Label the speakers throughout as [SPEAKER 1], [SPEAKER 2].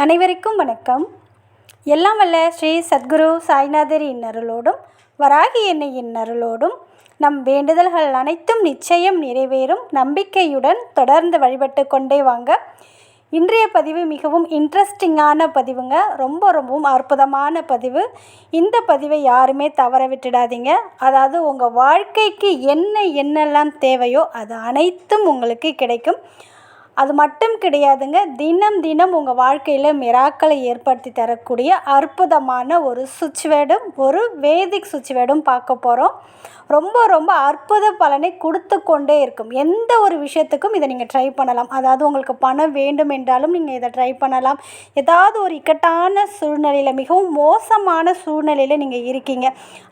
[SPEAKER 1] அனைவருக்கும் வணக்கம். எல்லாம் வல்ல ஸ்ரீ சத்குரு சாய்நாதர் இன்னருளோடும் வராகி எண்ணெயின் அருளோடும் நம் வேண்டுதல்கள் அனைத்தும் நிச்சயம் நிறைவேறும் நம்பிக்கையுடன் தொடர்ந்து வழிபட்டு கொண்டே வாங்க. இன்றைய பதிவு மிகவும் இன்ட்ரெஸ்டிங்கான பதிவுங்க. ரொம்ப ரொம்பவும் அற்புதமான பதிவு. இந்த பதிவை யாருமே தவற விட்டுடாதீங்க. அதாவது உங்கள் வாழ்க்கைக்கு என்ன என்னெல்லாம் தேவையோ அது அனைத்தும் உங்களுக்கு கிடைக்கும். அது மட்டும் கிடையாதுங்க. தினம் தினம் உங்கள் வாழ்க்கையில் மிராக்களை ஏற்படுத்தி தரக்கூடிய அற்புதமான ஒரு சுச்சுவேடும் ஒரு வேதிக் சுச்சுவேடும் பார்க்க போகிறோம் ரொம்ப ரொம்ப அற்புத பலனை கொடுத்து கொண்டே இருக்கும். எந்த ஒரு விஷயத்துக்கும் இதை நீங்கள் ட்ரை பண்ணலாம். அதாவது உங்களுக்கு பணம் வேண்டும் என்றாலும் நீங்கள் இதை ட்ரை பண்ணலாம். ஏதாவது ஒரு இக்கட்டான சூழ்நிலையில் மிகவும் மோசமான சூழ்நிலையில் நீங்கள் இருக்கீங்க.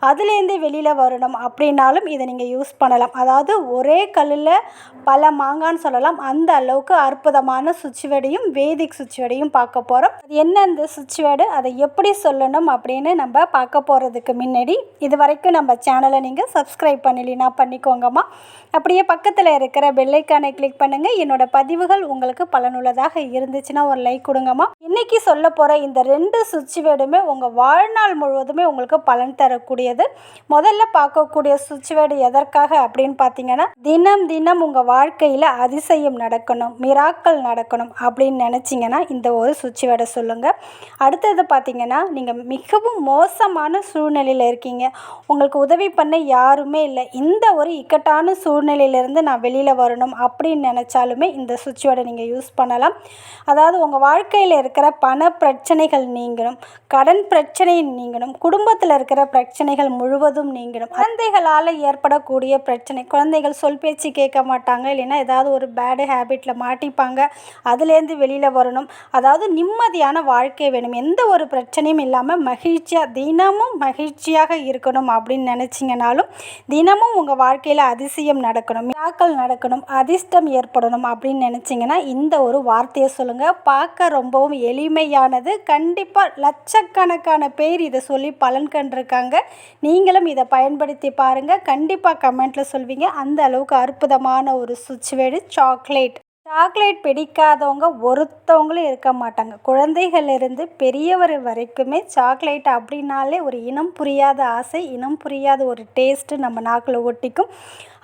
[SPEAKER 1] அதுலேருந்து வெளியில் வரணும் அப்படின்னாலும் இதை நீங்கள் யூஸ் பண்ணலாம். அதாவது ஒரே கல்லில் பல மாங்கான்னு சொல்லலாம். அந்த அளவுக்கு அற்புதமான சுச்சுவேடையும் வேதிக் சுச்சுவேடையும் பார்க்க போகிறோம் அது என்ன அந்த சுச்சுவேடு? அதை எப்படி சொல்லணும் அப்படின்னு நம்ம பார்க்க போகிறதுக்கு முன்னாடி இது வரைக்கும் நம்ம சேனலை நீங்கள் சப்ஸ்கிரைப் பண்ணலைன்னா பண்ணிக்கோங்கம்மா. அப்படியே பக்கத்தில் இருக்கிற பெல்லைக்கானை கிளிக் பண்ணுங்கள் என்னோட பதிவுகள் உங்களுக்கு பலனுள்ளதாக இருந்துச்சுன்னா ஒரு லைக் கொடுங்கம்மா. இன்றைக்கி சொல்ல போகிற இந்த ரெண்டு சுச்சுவேடுமே உங்கள் வாழ்நாள் முழுவதுமே உங்களுக்கு பலன் தரக்கூடியது. முதல்ல பார்க்கக்கூடிய சுச்சுவேடு எதற்காக அப்படின்னு பார்த்தீங்கன்னா தினம் தினம் உங்கள் வாழ்க்கையில் அதிசயம் நடக்கணும். மிராக்கள் நடக்கணும் அப்படின்னு நினச்சிங்கன்னா இந்த ஒரு சுச்சுவேடை சொல்லுங்கள் அடுத்தது பார்த்திங்கன்னா நீங்கள் மிகவும் மோசமான சூழ்நிலையில் இருக்கீங்க. உங்களுக்கு உதவி பண்ண யாருமே இல்லை. இந்த ஒரு இக்கட்டான சூழ்நிலையிலேருந்து நான் வெளியில் வரணும் அப்படின்னு நினச்சாலுமே இந்த சுவிட்சோட நீங்கள் யூஸ் பண்ணலாம். அதாவது உங்கள் வாழ்க்கையில் இருக்கிற பண பிரச்சனைகள் நீங்கணும் கடன் பிரச்சனை நீங்கணும் குடும்பத்தில் இருக்கிற பிரச்சனைகள் முழுவதும் நீங்கணும். குழந்தைகளால் ஏற்படக்கூடிய பிரச்சனை குழந்தைகள் சொல் பேச்சு கேட்க மாட்டாங்க இல்லைன்னா ஏதாவது ஒரு பேடு ஹேபிட்டில் மாட்டிப்பாங்க அதுலேருந்து வெளியில் வரணும். அதாவது நிம்மதியான வாழ்க்கை வேணும். எந்த ஒரு பிரச்சனையும் இல்லாமல் மகிழ்ச்சியாக தினமும் மகிழ்ச்சியாக இருக்கணும் அப்படின்னு நினச்சிங்கனாலும் தினமும் உங்கள் வாழ்க்கையில் அதிசயம் நடக்கணும். விழாக்கள் நடக்கணும். அதிர்ஷ்டம் ஏற்படணும் அப்படின்னு நினச்சிங்கன்னா இந்த ஒரு வார்த்தையை சொல்லுங்கள் பார்க்க ரொம்பவும் எளிமையானது. கண்டிப்பாக லட்சக்கணக்கான பேர் இதை சொல்லி பலன் கண்டிருக்காங்க. நீங்களும் இதை பயன்படுத்தி பாருங்கள் கண்டிப்பாக கமெண்ட்டில் சொல்வீங்க. அந்த அளவுக்கு அற்புதமான ஒரு சுச்சுவேடு. சாக்லேட். சாக்லேட் பிடிக்காதவங்க ஒருத்தவங்களும் இருக்க மாட்டாங்க. குழந்தைகளிலிருந்து பெரியவர் வரைக்குமே சாக்லேட் அப்படின்னாலே ஒரு இனம் புரியாத ஆசை இனம் புரியாத ஒரு டேஸ்ட்டு நம்ம நாக்கில் ஒட்டிக்கும்.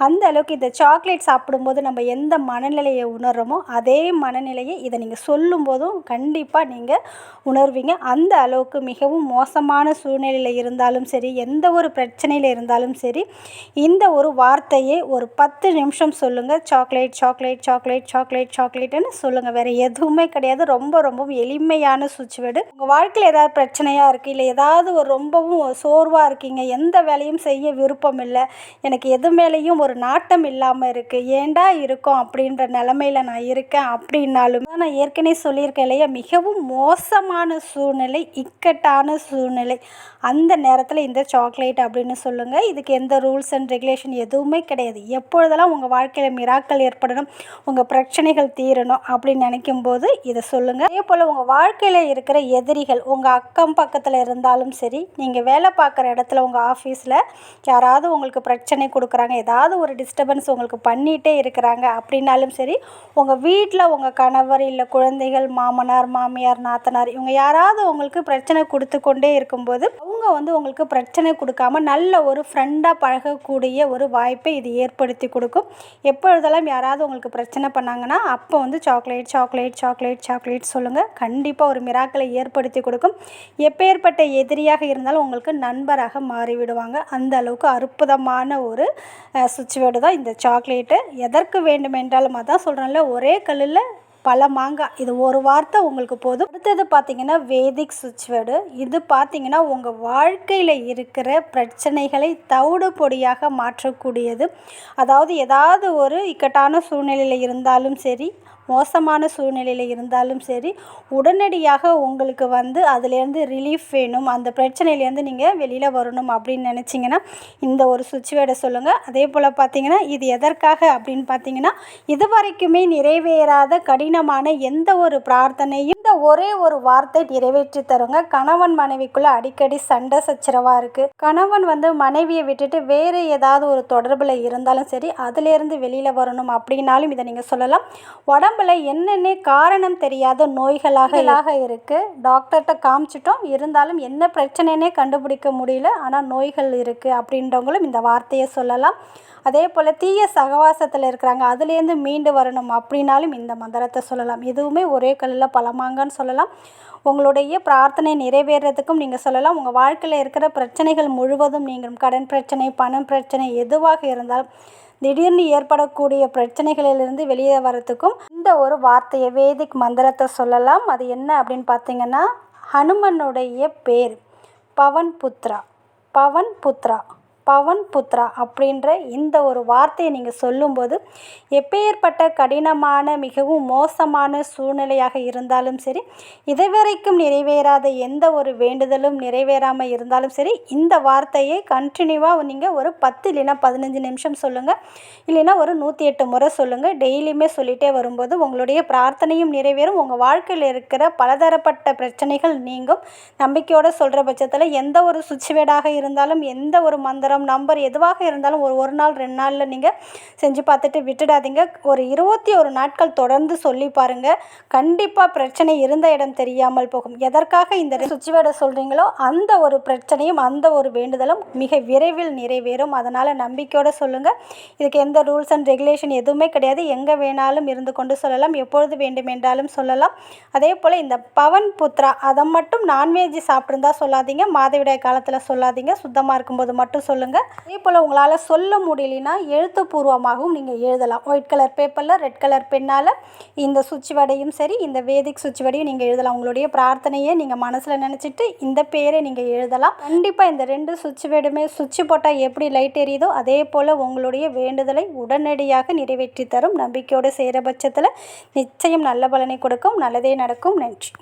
[SPEAKER 1] அந்த அளவுக்கு இந்த சாக்லேட் சாப்பிடும்போது நம்ம எந்த மனநிலையை உணர்கிறோமோ அதே மனநிலையை இதை நீங்கள் சொல்லும்போதும் கண்டிப்பாக நீங்கள் உணர்வீங்க. அந்த அளவுக்கு மிகவும் மோசமான சூழ்நிலையில் இருந்தாலும் சரி எந்த ஒரு பிரச்சனையில் இருந்தாலும் சரி இந்த ஒரு வார்த்தையை ஒரு பத்து நிமிஷம் சொல்லுங்கள் chocolate chocolate chocolate chocolate chocolate சாக்லேட்டுன்னு சொல்லுங்கள் வேறு எதுவுமே கிடையாது. ரொம்ப ரொம்பவும் எளிமையான சுச்சுவேடு உங்கள் வாழ்க்கையில் ஏதாவது பிரச்சனையாக இருக்குது இல்லை ஏதாவது ஒரு ரொம்பவும் சோர்வாக இருக்கீங்க? எந்த வேலையும் செய்ய விருப்பம் இல்லை. எனக்கு எது மேலேயும் ஒரு நாட்டம் இல்லாமல் இருக்குது ஏண்டா இருக்கும் அப்படின்ற நிலமையில நான் இருக்கேன் அப்படின்னாலும். நான் ஏற்கனவே சொல்லியிருக்கேன் இல்லையா? மிகவும் மோசமான சூழ்நிலை இக்கட்டான சூழ்நிலை. அந்த நேரத்தில் இந்த சாக்லேட் அப்படின்னு சொல்லுங்கள் இதுக்கு எந்த ரூல்ஸ் அண்ட் ரெகுலேஷன் எதுவுமே கிடையாது. எப்பொழுதெல்லாம் உங்கள் வாழ்க்கையில் மிராக்கள் ஏற்படணும் உங்கள் பிரச்சனை பிரச்சனைகள் தீரணும் அப்படின்னு நினைக்கும் போது இதை சொல்லுங்கள் அதே போல் உங்கள் வாழ்க்கையில் இருக்கிற எதிரிகள் உங்கள் அக்கம் பக்கத்தில் இருந்தாலும் சரி நீங்கள் வேலை பார்க்குற இடத்துல உங்கள் ஆஃபீஸில் யாராவது உங்களுக்கு பிரச்சனை கொடுக்குறாங்க ஏதாவது ஒரு டிஸ்டர்பன்ஸ் உங்களுக்கு பண்ணிகிட்டே இருக்கிறாங்க அப்படின்னாலும் சரி உங்கள் வீட்டில் உங்கள் கணவர் இல்லை குழந்தைகள் மாமனார் மாமியார் நாத்தனார் இவங்க யாராவது உங்களுக்கு பிரச்சனை கொடுத்து கொண்டே இருக்கும்போது அவங்க வந்து உங்களுக்கு பிரச்சனை கொடுக்காம நல்ல ஒரு ஃப்ரெண்டாக பழகக்கூடிய ஒரு வாய்ப்பை இது ஏற்படுத்தி கொடுக்கும். எப்பொழுதெல்லாம் யாராவது உங்களுக்கு பிரச்சனை பண்ணாங்கன்னா அப்போ வந்து சாக்லேட் சாக்லேட் சாக்லேட் சாக்லேட் சொல்லுங்கள் கண்டிப்பாக ஒரு மிராக்களை ஏற்படுத்தி கொடுக்கும். எப்பேற்பட்ட எதிரியாக இருந்தாலும் உங்களுக்கு நண்பராக மாறிவிடுவாங்க. அந்த அளவுக்கு அற்புதமான ஒரு சுச்சுவேடு தான் இந்த சாக்லேட்டு எதற்கு வேண்டுமென்றாலும் அதான் சொல்கிறேன்ல ஒரே கல்லில் பல மாங்காய் இது ஒரு வார்த்தை உங்களுக்கு போதும். அடுத்தது பார்த்தீங்கன்னா வேதிக் சுவிட்ச்வேர்டு இது பார்த்தீங்கன்னா உங்கள் வாழ்க்கையில் இருக்கிற பிரச்சனைகளை தவிடு பொடியாக மாற்றக்கூடியது. அதாவது ஏதாவது ஒரு இக்கட்டான சூழ்நிலையில் இருந்தாலும் சரி மோசமான சூழ்நிலையில் இருந்தாலும் சரி உடனடியாக உங்களுக்கு வந்து அதுலேருந்து ரிலீஃப் வேணும். அந்த பிரச்சனையிலேருந்து நீங்கள் வெளியில் வரணும் அப்படின்னு நினச்சிங்கன்னா இந்த ஒரு சுச்சுவேடை சொல்லுங்கள் அதே போல் பார்த்தீங்கன்னா இது எதற்காக அப்படின்னு பார்த்தீங்கன்னா இது வரைக்குமே நிறைவேறாத கடினமான எந்த ஒரு பிரார்த்தனையும் ஒரே ஒரு வார்த்தை நிறைவேற்றி தருங்க. கணவன் மனைவிக்குள்ளே அடிக்கடி சண்டை சச்சரவாக இருக்குது கணவன் வந்து மனைவியை விட்டுட்டு வேறு ஏதாவது ஒரு தொடர்பில் இருந்தாலும் சரி அதிலேருந்து வெளியில் வரணும் அப்படின்னாலும் இதை நீங்கள் சொல்லலாம். உடம்புல என்னென்ன காரணம் தெரியாத நோய்களாக இருக்குது டாக்டர்கிட்ட காமிச்சிட்டோம். இருந்தாலும் என்ன பிரச்சனைனே கண்டுபிடிக்க முடியல. ஆனால் நோய்கள் இருக்குது அப்படின்றவங்களும் இந்த வார்த்தையை சொல்லலாம். அதே போல் தீய சகவாசத்தில் இருக்கிறாங்க. அதுலேருந்து மீண்டு வரணும் அப்படின்னாலும் இந்த மந்திரத்தை சொல்லலாம். இதுவுமே ஒரே கல்லில் பலமாங்கன்னு சொல்லலாம். உங்களுடைய பிரார்த்தனை நிறைவேறதுக்கும் நீங்கள் சொல்லலாம். உங்கள் வாழ்க்கையில் இருக்கிற பிரச்சனைகள் முழுவதும் நீங்களும் கடன் பிரச்சனை பணம் பிரச்சனை எதுவாக இருந்தாலும் திடீர்னு ஏற்படக்கூடிய பிரச்சனைகளிலிருந்து வெளியே வரத்துக்கும் இந்த ஒரு வார்த்தையை வேதிக் மந்திரத்தை சொல்லலாம். அது என்ன அப்படின்னு பார்த்தீங்கன்னா ஹனுமனுடைய பேர் பவன் புத்ரா. பவன் புத்ரா. பவன் புத்ரா அப்படின்ற இந்த ஒரு வார்த்தையை நீங்கள் சொல்லும்போது எப்பேற்பட்ட கடினமான மிகவும் மோசமான சூழ்நிலையாக இருந்தாலும் சரி இதுவரைக்கும் நிறைவேறாத எந்த ஒரு வேண்டுதலும் நிறைவேறாமல் இருந்தாலும் சரி இந்த வார்த்தையை கண்டினியூவாக நீங்கள் ஒரு பத்து இல்லைன்னா பதினஞ்சு நிமிஷம் சொல்லுங்கள் இல்லைன்னா ஒரு நூற்றி எட்டு முறை சொல்லுங்கள் டெய்லியுமே சொல்லிகிட்டே வரும்போது உங்களுடைய பிரார்த்தனையும் நிறைவேறும். உங்கள் வாழ்க்கையில் இருக்கிற பலதரப்பட்ட பிரச்சனைகள் நீங்கும். நம்பிக்கையோடு சொல்கிற பட்சத்தில் எந்த ஒரு சுச்சுவேடாக இருந்தாலும் எந்த ஒரு மந்திர நேரம் நம்பர் எதுவாக இருந்தாலும் ஒரு ஒரு நாள் ரெண்டு நாளில் நீங்கள் செஞ்சு பார்த்துட்டு விட்டுடாதீங்க. ஒரு இருபத்தி ஒரு நாட்கள் தொடர்ந்து சொல்லி பாருங்கள் கண்டிப்பாக பிரச்சனை இருந்த இடம் தெரியாமல் போகும். எதற்காக இந்த சுச்சுவேடை சொல்கிறீங்களோ அந்த ஒரு பிரச்சனையும் அந்த ஒரு வேண்டுதலும் மிக விரைவில் நிறைவேறும். அதனால் நம்பிக்கையோடு சொல்லுங்கள் இதுக்கு எந்த ரூல்ஸ் அண்ட் ரெகுலேஷன் எதுவுமே கிடையாது. எங்கே வேணாலும் இருந்து கொண்டு சொல்லலாம். எப்பொழுது வேண்டுமென்றாலும் சொல்லலாம். அதே போல் இந்த பவன் புத்ரா அதை மட்டும் நான்வெஜ் சாப்பிட்ருந்தா சொல்லாதீங்க. மாதவிடாய் காலத்தில் சொல்லாதீங்க. சுத்தமாக இருக்கும்போது மட்டும் சொல்லுங்கள் அதே போல் உங்களால் சொல்ல முடியலனா எழுத்துப்பூர்வமாகவும் நீங்கள் எழுதலாம். ஒயிட் கலர் பேப்பரில் ரெட் கலர் பென்னால் இந்த சுவிட்ச் சரி இந்த வேதிக் சுவிட்ச் வடையும் நீங்கள் எழுதலாம். உங்களுடைய பிரார்த்தனையை நீங்கள் மனசில் நினச்சிட்டு இந்த பேரை நீங்கள் எழுதலாம். கண்டிப்பாக இந்த ரெண்டு சுவிட்ச் வேடுமே சுவிட்ச் போட்டால் எப்படி லைட் எரியுதோ அதே போல் உங்களுடைய வேண்டுதலை உடனடியாக நிறைவேற்றி தரும். நம்பிக்கையோடு செய்கிற பட்சத்தில் நிச்சயம் நல்ல பலனை கொடுக்கும். நல்லதே நடக்கும். நன்றி.